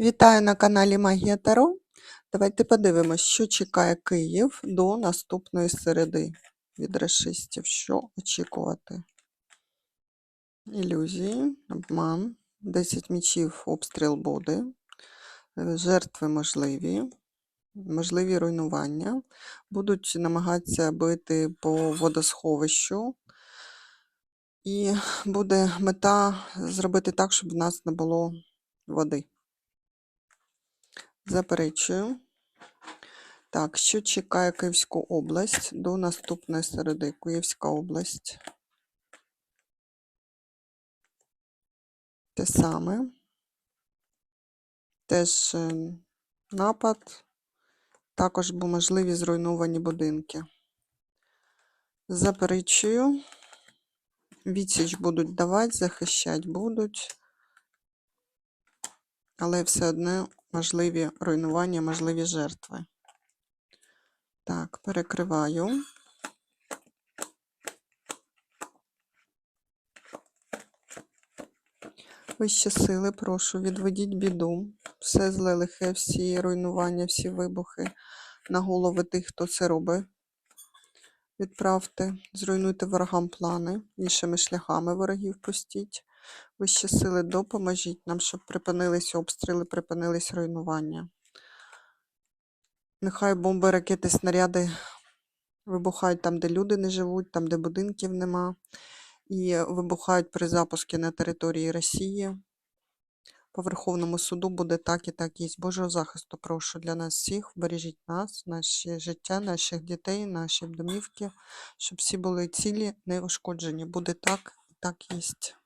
Вітаю на каналі Магія Таро. Давайте подивимось, що чекає Київ до наступної середи від расистів. Що очікувати? Ілюзії, обман, 10 мічів, обстріл буде, жертви можливі, можливі руйнування. Будуть намагатися бити по водосховищу. І буде мета зробити так, щоб в нас не було води. Заперечую. Так, що чекає Київську область до наступної середи? Київська область. Те саме. Теж е, напад, також бо можливі зруйновані будинки. Заперечую. Відсіч будуть давати, захищати будуть. Але все одно можливі руйнування, можливі жертви. Так, перекриваю. Вищі сили, прошу, відведіть біду. Все зле лихе, всі руйнування, всі вибухи на голови тих, хто це робить. Відправте, зруйнуйте ворогам плани, іншими шляхами ворогів пустіть. Вищі сили, допоможіть нам, щоб припинились обстріли, припинились руйнування. Нехай бомби, ракети, снаряди вибухають там, де люди не живуть, там, де будинків нема, і вибухають при запуску на території Росії. По Верховному суду буде так і так є. Божого захисту прошу для нас всіх. Бережіть нас, наше життя, наших дітей, наші домівки, щоб всі були цілі, не ушкоджені. Буде так і так єсть.